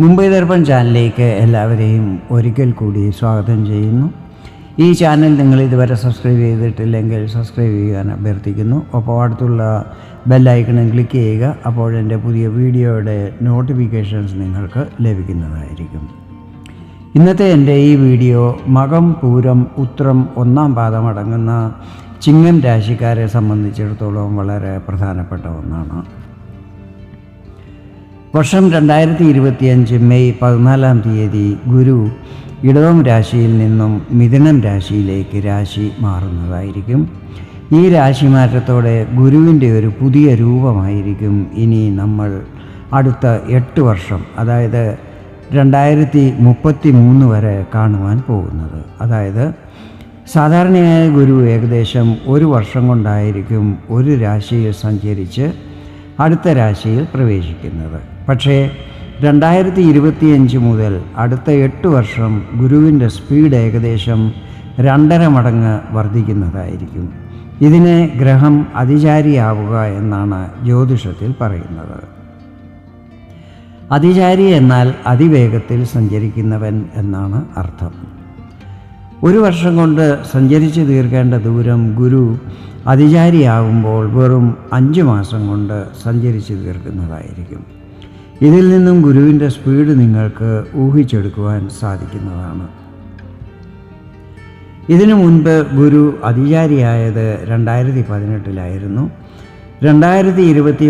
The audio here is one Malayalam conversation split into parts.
മുംബൈ ദർപ്പൺ ചാനലിലേക്ക് എല്ലാവരെയും ഒരിക്കൽ കൂടി സ്വാഗതം ചെയ്യുന്നു. ഈ ചാനൽ നിങ്ങൾ ഇതുവരെ സബ്സ്ക്രൈബ് ചെയ്തിട്ടില്ലെങ്കിൽ സബ്സ്ക്രൈബ് ചെയ്യാൻ അഭ്യർത്ഥിക്കുന്നു. അപ്പോൾ അടുത്തുള്ള ബെല്ലൈക്കണും ക്ലിക്ക് ചെയ്യുക അപ്പോൾ എന്റെ പുതിയ വീഡിയോയുടെ നോട്ടിഫിക്കേഷൻസ് നിങ്ങൾക്ക് ലഭിക്കുന്നതായിരിക്കും. ഇന്നത്തെ എന്റെ ഈ വീഡിയോ മകം പൂരം ഉത്രം ഒന്നാം പാദം അടങ്ങുന്ന ചിങ്ങം രാശിക്കാരെ സംബന്ധിച്ചിടത്തോളം വളരെ പ്രധാനപ്പെട്ട ഒന്നാണ്. വർഷം രണ്ടായിരത്തി ഇരുപത്തിയഞ്ച് മെയ് പതിനാലാം തീയതി ഗുരു ഇടവം രാശിയിൽ നിന്നും മിഥുനം രാശിയിലേക്ക് രാശി മാറുന്നതായിരിക്കും. ഈ രാശി മാറ്റത്തോടെ ഗുരുവിന്റെ ഒരു പുതിയ രൂപമായിരിക്കും ഇനി നമ്മൾ അടുത്ത എട്ട് വർഷം അതായത് രണ്ടായിരത്തി മുപ്പത്തി മൂന്ന് വരെ കാണുവാൻ പോകുന്നത്. അതായത് സാധാരണയായ ഗുരു ഏകദേശം ഒരു വർഷം കൊണ്ടായിരിക്കും ഒരു രാശിയിൽ സഞ്ചരിച്ച് അടുത്ത രാശിയിൽ പ്രവേശിക്കുന്നത്. പക്ഷേ രണ്ടായിരത്തി ഇരുപത്തിയഞ്ച് മുതൽ അടുത്ത എട്ട് വർഷം ഗുരുവിന്റെ സ്പീഡ് ഏകദേശം രണ്ടര മടങ്ങ് വർദ്ധിക്കുന്നതായിരിക്കും. ഇതിനെ ഗ്രഹം അതിചാരിയാവുക എന്നാണ് ജ്യോതിഷത്തിൽ പറയുന്നത്. അതിചാരി എന്നാൽ അതിവേഗത്തിൽ സഞ്ചരിക്കുന്നവൻ എന്നാണ് അർത്ഥം. ഒരു വർഷം കൊണ്ട് സഞ്ചരിച്ചു തീർക്കേണ്ട ദൂരം ഗുരു അതിചാരിയാകുമ്പോൾ വെറും അഞ്ച് മാസം കൊണ്ട് സഞ്ചരിച്ചു തീർക്കുന്നതായിരിക്കും. ഇതിൽ നിന്നും ഗുരുവിന്റെ സ്പീഡ് നിങ്ങൾക്ക് ഊഹിച്ചെടുക്കുവാൻ സാധിക്കുന്നതാണ്. ഇതിനു മുൻപ് ഗുരു അതിചാരിയായത് രണ്ടായിരത്തി പതിനെട്ടിലായിരുന്നു രണ്ടായിരത്തി ഇരുപത്തി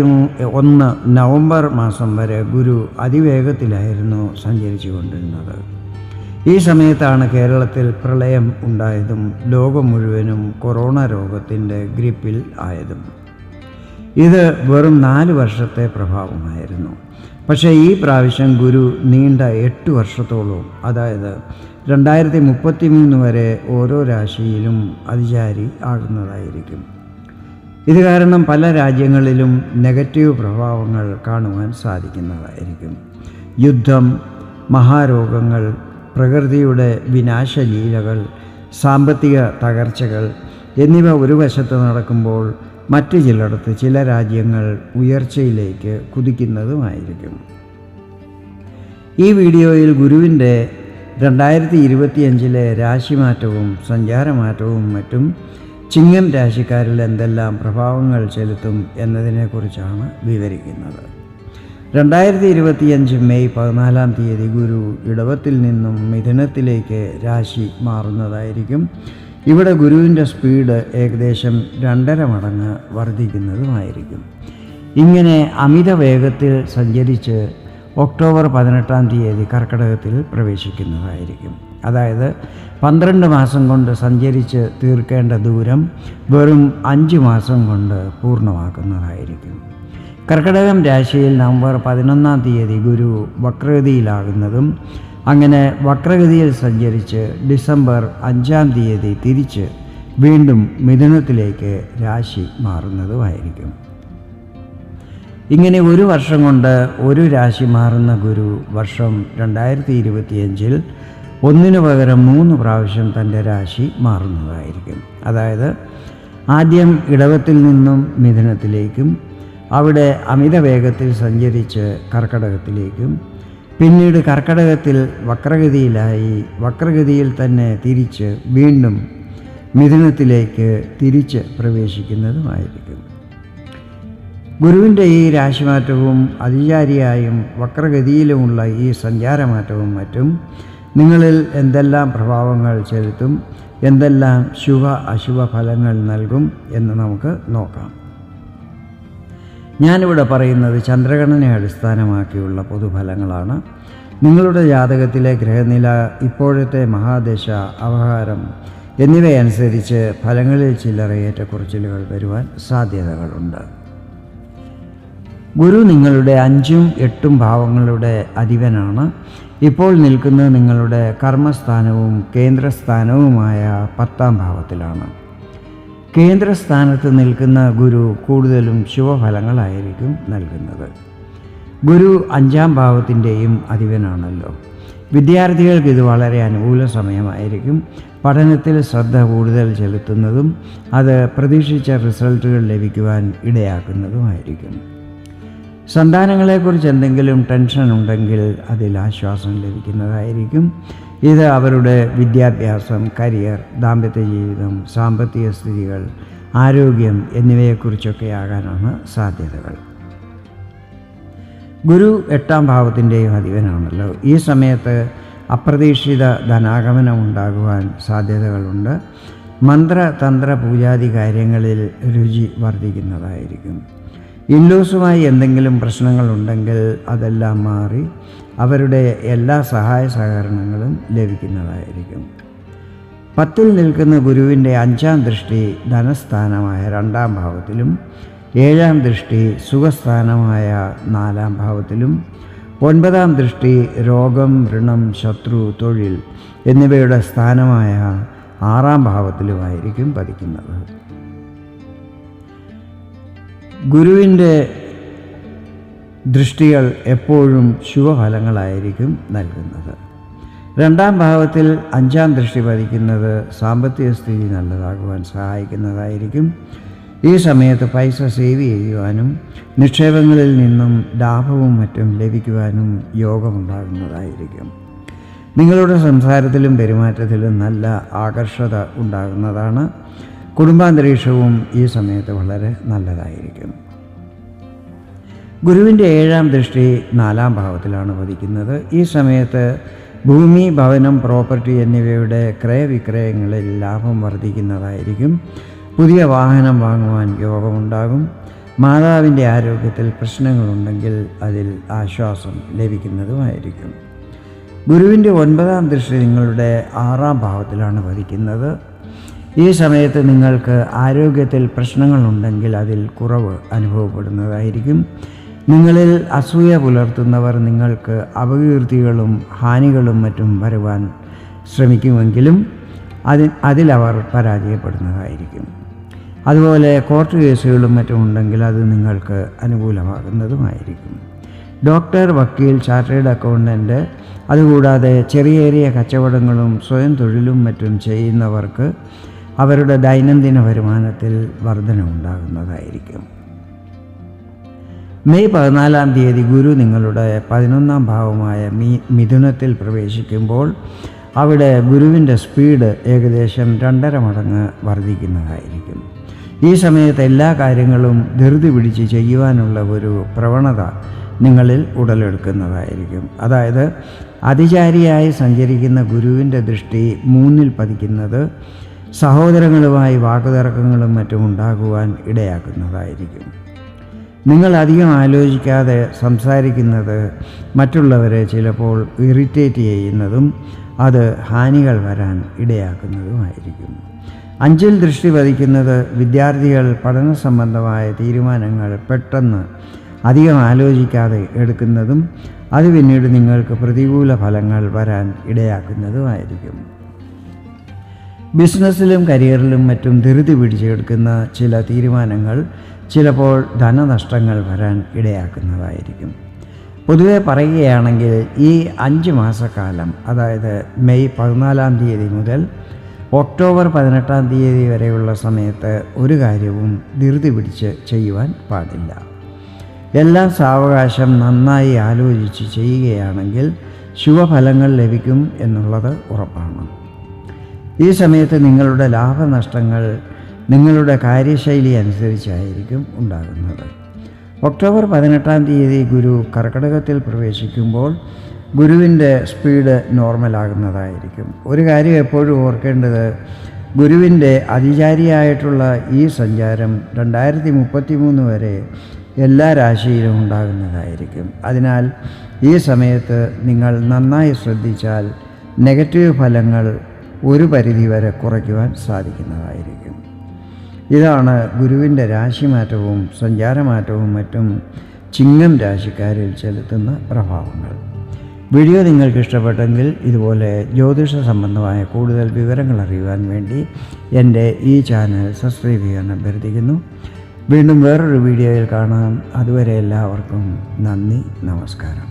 ഒന്ന് നവംബർ മാസം വരെ ഗുരു അതിവേഗത്തിലായിരുന്നു സഞ്ചരിച്ചുകൊണ്ടിരുന്നത്. ഈ സമയത്താണ് കേരളത്തിൽ പ്രളയം ഉണ്ടായതും ലോകം മുഴുവനും കൊറോണ രോഗത്തിന്റെ ഗ്രിപ്പിൽ ആയതും. ഇത് വെറും നാല് വർഷത്തെ പ്രഭാവമായിരുന്നു. പക്ഷേ ഈ പ്രാവശ്യം ഗുരു നീണ്ട എട്ട് വർഷത്തോളവും അതായത് രണ്ടായിരത്തി മുപ്പത്തി മൂന്ന് വരെ ഓരോ രാശിയിലും അതിചാരി ആകുന്നതായിരിക്കും ഇത് കാരണം പല രാജ്യങ്ങളിലും നെഗറ്റീവ് പ്രഭാവങ്ങൾ കാണുവാൻ സാധിക്കുന്നതായിരിക്കും. യുദ്ധം മഹാരോഗങ്ങൾ പ്രകൃതിയുടെ വിനാശലീലകൾ സാമ്പത്തിക തകർച്ചകൾ എന്നിവ ഒരു വശത്ത് നടക്കുമ്പോൾ മറ്റു ചിലയിടത്ത് ചില രാജ്യങ്ങൾ ഉയർച്ചയിലേക്ക് കുതിക്കുന്നതുമായിരിക്കും. ഈ വീഡിയോയിൽ ഗുരുവിന്റെ രണ്ടായിരത്തി ഇരുപത്തിയഞ്ചിലെ രാശിമാറ്റവും സഞ്ചാരമാറ്റവും മറ്റും ചിങ്ങം രാശിക്കാരിൽ എന്തെല്ലാം പ്രഭാവങ്ങൾ ചെലുത്തും എന്നതിനെക്കുറിച്ചാണ് വിവരിക്കുന്നത്. രണ്ടായിരത്തി ഇരുപത്തിയഞ്ച് മെയ് പതിനാലാം തീയതി ഗുരു ഇടവത്തിൽ നിന്നും മിഥുനത്തിലേക്ക് രാശി മാറുന്നതായിരിക്കും. ഇവിടെ ഗുരുവിന്റെ സ്പീഡ് ഏകദേശം രണ്ടര മടങ്ങ് വർദ്ധിക്കുന്നതുമായിരിക്കും. ഇങ്ങനെ അമിത വേഗത്തിൽ സഞ്ചരിച്ച് ഒക്ടോബർ പതിനെട്ടാം തീയതി കർക്കിടകത്തിൽ പ്രവേശിക്കുന്നതായിരിക്കും. അതായത് പന്ത്രണ്ട് മാസം കൊണ്ട് സഞ്ചരിച്ച് തീർക്കേണ്ട ദൂരം വെറും അഞ്ച് മാസം കൊണ്ട് പൂർണമാക്കുന്നതായിരിക്കും. കർക്കിടകം രാശിയിൽ നവംബർ പതിനൊന്നാം തീയതി ഗുരു വക്രഗതിയിലാകുന്നതും അങ്ങനെ വക്രഗതിയിൽ സഞ്ചരിച്ച് ഡിസംബർ അഞ്ചാം തീയതി തിരിച്ച് വീണ്ടും മിഥുനത്തിലേക്ക് രാശി മാറുന്നതുമായിരിക്കും. ഇങ്ങനെ ഒരു വർഷം കൊണ്ട് ഒരു രാശി മാറുന്ന ഗുരു വർഷം രണ്ടായിരത്തി ഇരുപത്തിയഞ്ചിൽ ഒന്നിനു പകരം മൂന്ന് പ്രാവശ്യം തന്റെ രാശി മാറുന്നതായിരിക്കും. അതായത് ആദ്യം ഇടവത്തിൽ നിന്നും മിഥുനത്തിലേക്കും അവിടെ അമിത വേഗത്തിൽ സഞ്ചരിച്ച് കർക്കടകത്തിലേക്കും പിന്നീട് കർക്കടകത്തിൽ വക്രഗതിയിലായി വക്രഗതിയിൽ തന്നെ തിരിച്ച് വീണ്ടും മിഥുനത്തിലേക്ക് തിരിച്ച് പ്രവേശിക്കുന്നതുമായിരിക്കും ഗുരുവിന്റെ ഈ രാശിമാറ്റവും അതിചാരിയായും വക്രഗതിയിലുമുള്ള ഈ സഞ്ചാരമാറ്റവും മറ്റും നിങ്ങളിൽ എന്തെല്ലാം പ്രഭാവങ്ങൾ ചെലുത്തും എന്തെല്ലാം ശുഭ അശുഭ ഫലങ്ങൾ നൽകും എന്ന് നമുക്ക് നോക്കാം. ഞാനിവിടെ പറയുന്നത് ചന്ദ്രഗണനെ അടിസ്ഥാനമാക്കിയുള്ള പൊതുഫലങ്ങളാണ്. നിങ്ങളുടെ ജാതകത്തിലെ ഗ്രഹനില ഇപ്പോഴത്തെ മഹാദശ അവഹാരം എന്നിവയനുസരിച്ച് ഫലങ്ങളിൽ ചില്ലറ ഏറ്റക്കുറച്ചിലുകൾ വരുവാൻ സാധ്യതകളുണ്ട്. ഗുരു നിങ്ങളുടെ അഞ്ചും എട്ടും ഭാവങ്ങളുടെ അധിപനാണ്. ഇപ്പോൾ നിൽക്കുന്നത് നിങ്ങളുടെ കർമ്മസ്ഥാനവും കേന്ദ്രസ്ഥാനവുമായ പത്താം ഭാവത്തിലാണ്. കേന്ദ്രസ്ഥാനത്ത് നിൽക്കുന്ന ഗുരു കൂടുതലും ശുഭഫലങ്ങളായിരിക്കും നൽകുന്നത്. ഗുരു അഞ്ചാം ഭാവത്തിന്റെയും അധിപനാണല്ലോ. വിദ്യാർത്ഥികൾക്ക് ഇത് വളരെ അനുകൂല സമയമായിരിക്കും. പഠനത്തിൽ ശ്രദ്ധ കൂടുതൽ ചെലുത്തുന്നതും അത് പ്രതീക്ഷിച്ച റിസൾട്ടുകൾ ലഭിക്കുവാൻ ഇടയാക്കുന്നതുമായിരിക്കും. സന്താനങ്ങളെക്കുറിച്ച് എന്തെങ്കിലും ടെൻഷൻ ഉണ്ടെങ്കിൽ അതിൽ ആശ്വാസം ലഭിക്കുന്നതായിരിക്കും. ഇത് അവരുടെ വിദ്യാഭ്യാസം കരിയർ ദാമ്പത്യ ജീവിതം സാമ്പത്തിക സ്ഥിതികൾ ആരോഗ്യം എന്നിവയെക്കുറിച്ചൊക്കെ ആകാനാണ് സാധ്യതകൾ. ഗുരു എട്ടാം ഭാവത്തിന്റെയും അധിപനാണല്ലോ. ഈ സമയത്ത് അപ്രതീക്ഷിത ധനാഗമനം ഉണ്ടാകുവാൻ സാധ്യതകളുണ്ട്. മന്ത്ര തന്ത്ര പൂജാതി കാര്യങ്ങളിൽ രുചി വർദ്ധിക്കുന്നതായിരിക്കും. ഇൻലൂസുമായി എന്തെങ്കിലും പ്രശ്നങ്ങളുണ്ടെങ്കിൽ അതെല്ലാം മാറി അവരുടെ എല്ലാ സഹായ സഹകരണങ്ങളും ലഭിക്കുന്നതായിരിക്കും. പത്തിൽ നിൽക്കുന്ന ഗുരുവിന്റെ അഞ്ചാം ദൃഷ്ടി ധനസ്ഥാനമായ രണ്ടാം ഭാവത്തിലും ഏഴാം ദൃഷ്ടി സുഖസ്ഥാനമായ നാലാം ഭാവത്തിലും ഒൻപതാം ദൃഷ്ടി രോഗം ഋണം ശത്രു തൊഴിൽ എന്നിവയുടെ സ്ഥാനമായ ആറാം ഭാവത്തിലുമായിരിക്കും പതിക്കുന്നത്. ഗുരുവിന്റെ ദൃഷ്ടികൾ എപ്പോഴും ശുഭഫലങ്ങളായിരിക്കും നൽകുന്നത്. രണ്ടാം ഭാവത്തിൽ അഞ്ചാം ദൃഷ്ടി പതിക്കുന്നത് സാമ്പത്തിക സ്ഥിതി നല്ലതാകുവാൻ സഹായിക്കുന്നതായിരിക്കും. ഈ സമയത്ത് പൈസ സേവ് ചെയ്യുവാനും നിക്ഷേപങ്ങളിൽ നിന്നും ലാഭവും മറ്റും ലഭിക്കുവാനും യോഗമുണ്ടാകുന്നതായിരിക്കും. നിങ്ങളുടെ സംസാരത്തിലും പെരുമാറ്റത്തിലും നല്ല ആകർഷത ഉണ്ടാകുന്നതാണ്. കുടുംബാന്തരീക്ഷവും ഈ സമയത്ത് വളരെ നല്ലതായിരിക്കും ഗുരുവിന്റെ ഏഴാം ദൃഷ്ടി നാലാം ഭാവത്തിലാണ് പതിക്കുന്നത് ഈ സമയത്ത് ഭൂമി ഭവനം പ്രോപ്പർട്ടി എന്നിവയുടെ ക്രയവിക്രയങ്ങളിൽ ലാഭം വർദ്ധിക്കുന്നതായിരിക്കും. പുതിയ വാഹനം വാങ്ങുവാൻ യോഗമുണ്ടാകും. മാതാവിന്റെ ആരോഗ്യത്തിൽ പ്രശ്നങ്ങളുണ്ടെങ്കിൽ അതിൽ ആശ്വാസം ലഭിക്കുന്നതുമായിരിക്കും. ഗുരുവിന്റെ ഒൻപതാം ദൃഷ്ടി നിങ്ങളുടെ ആറാം ഭാവത്തിലാണ് പതിക്കുന്നത് ഈ സമയത്ത് നിങ്ങൾക്ക് ആരോഗ്യത്തിൽ പ്രശ്നങ്ങളുണ്ടെങ്കിൽ അതിൽ കുറവ് അനുഭവപ്പെടുന്നതായിരിക്കും. നിങ്ങളിൽ അസൂയ പുലർത്തുന്നവർ നിങ്ങൾക്ക് അപകീർത്തികളും ഹാനികളും മറ്റും വരുവാൻ ശ്രമിക്കുമെങ്കിലും അതി അതിലവർ പരാജയപ്പെടുന്നതായിരിക്കും. അതുപോലെ കോർട്ട് കേസുകളും മറ്റും ഉണ്ടെങ്കിൽ അത് നിങ്ങൾക്ക് അനുകൂലമാകുന്നതുമായിരിക്കും. ഡോക്ടർ വക്കീൽ ചാർട്ടേഡ് അക്കൗണ്ടന്റ് അതുകൂടാതെ ചെറിയ ചെറിയ കച്ചവടങ്ങളും സ്വയം തൊഴിലും മറ്റും ചെയ്യുന്നവർക്ക് അവരുടെ ദൈനംദിന വരുമാനത്തിൽ വർധനമുണ്ടാകുന്നതായിരിക്കും മെയ് പതിനാലാം തീയതി ഗുരു നിങ്ങളുടെ പതിനൊന്നാം ഭാവമായ മി മിഥുനത്തിൽ പ്രവേശിക്കുമ്പോൾ അവിടെ ഗുരുവിന്റെ സ്പീഡ് ഏകദേശം രണ്ടര മടങ്ങ് വർദ്ധിക്കുന്നതായിരിക്കും. ഈ സമയത്ത് എല്ലാ കാര്യങ്ങളും ധൃതി പിടിച്ച് ചെയ്യുവാനുള്ള ഒരു പ്രവണത നിങ്ങളിൽ ഉടലെടുക്കുന്നതായിരിക്കും. അതായത് അതിചാരിയായി സഞ്ചരിക്കുന്ന ഗുരുവിന്റെ ദൃഷ്ടി മൂന്നിൽ പതിക്കുന്നത് സഹോദരങ്ങളുമായി വാക്കുതർക്കങ്ങളും മറ്റും ഉണ്ടാകുവാൻ ഇടയാക്കുന്നതായിരിക്കും. നിങ്ങൾ അധികം ആലോചിക്കാതെ സംസാരിക്കുന്നത് മറ്റുള്ളവരെ ചിലപ്പോൾ ഇറിറ്റേറ്റ് ചെയ്യുന്നതും അത് ഹാനികൾ വരാൻ ഇടയാക്കുന്നതുമായിരിക്കും. അഞ്ചിൽ ദൃഷ്ടി പതിക്കുന്നത് വിദ്യാർത്ഥികൾ പഠന സംബന്ധമായ തീരുമാനങ്ങൾ പെട്ടെന്ന് അധികം ആലോചിക്കാതെ എടുക്കുന്നതും അത് പിന്നീട് നിങ്ങൾക്ക് പ്രതികൂല ഫലങ്ങൾ വരാൻ ഇടയാക്കുന്നതുമായിരിക്കും. ബിസിനസ്സിലും കരിയറിലും മറ്റും ധൃതി പിടിച്ചെടുക്കുന്ന ചില തീരുമാനങ്ങൾ ചിലപ്പോൾ ധനനഷ്ടങ്ങൾ വരാൻ ഇടയാക്കുന്നതായിരിക്കും. പൊതുവെ പറയുകയാണെങ്കിൽ ഈ അഞ്ച് മാസക്കാലം അതായത് മെയ് പതിനാലാം തീയതി മുതൽ ഒക്ടോബർ പതിനെട്ടാം തീയതി വരെയുള്ള സമയത്ത് ഒരു കാര്യവും ധൃതി പിടിച്ച് ചെയ്യുവാൻ പാടില്ല. എല്ലാ സാവകാശം നന്നായി ആലോചിച്ച് ചെയ്യുകയാണെങ്കിൽ ശുഭഫലങ്ങൾ ലഭിക്കും എന്നുള്ളത് ഉറപ്പാണ്. ഈ സമയത്ത് നിങ്ങളുടെ ലാഭനഷ്ടങ്ങൾ നിങ്ങളുടെ കാര്യശൈലി അനുസരിച്ചായിരിക്കും ഉണ്ടാകുന്നത്. ഒക്ടോബർ പതിനെട്ടാം തീയതി ഗുരു കർക്കടകത്തിൽ പ്രവേശിക്കുമ്പോൾ ഗുരുവിന്റെ സ്പീഡ് നോർമലാകുന്നതായിരിക്കും. ഒരു കാര്യം എപ്പോഴും ഓർക്കേണ്ടത് ഗുരുവിന്റെ അതിചാരിയായിട്ടുള്ള ഈ സഞ്ചാരം രണ്ടായിരത്തി മുപ്പത്തി മൂന്ന് വരെ എല്ലാ രാശിയിലും ഉണ്ടാകുന്നതായിരിക്കും. അതിനാൽ ഈ സമയത്ത് നിങ്ങൾ നന്നായി ശ്രദ്ധിച്ചാൽ നെഗറ്റീവ് ഫലങ്ങൾ ഒരു പരിധിവരെ കുറയ്ക്കുവാൻ സാധിക്കുന്നതായിരിക്കും. ഇതാണ് ഗുരുവിന്റെ രാശിമാറ്റവും സഞ്ചാരമാറ്റവും മറ്റും ചിങ്ങം രാശിക്കാരിൽ ചെലുത്തുന്ന പ്രഭാവങ്ങൾ. വീഡിയോ നിങ്ങൾക്ക് ഇഷ്ടപ്പെട്ടെങ്കിൽ ഇതുപോലെ ജ്യോതിഷ സംബന്ധമായ കൂടുതൽ വിവരങ്ങൾ അറിയുവാൻ വേണ്ടി എന്റെ ഈ ചാനൽ സബ്സ്ക്രൈബ് ചെയ്യാൻ അഭ്യർത്ഥിക്കുന്നു. വീണ്ടും വേറൊരു വീഡിയോയിൽ കാണാം. അതുവരെ എല്ലാവർക്കും നന്ദി നമസ്കാരം.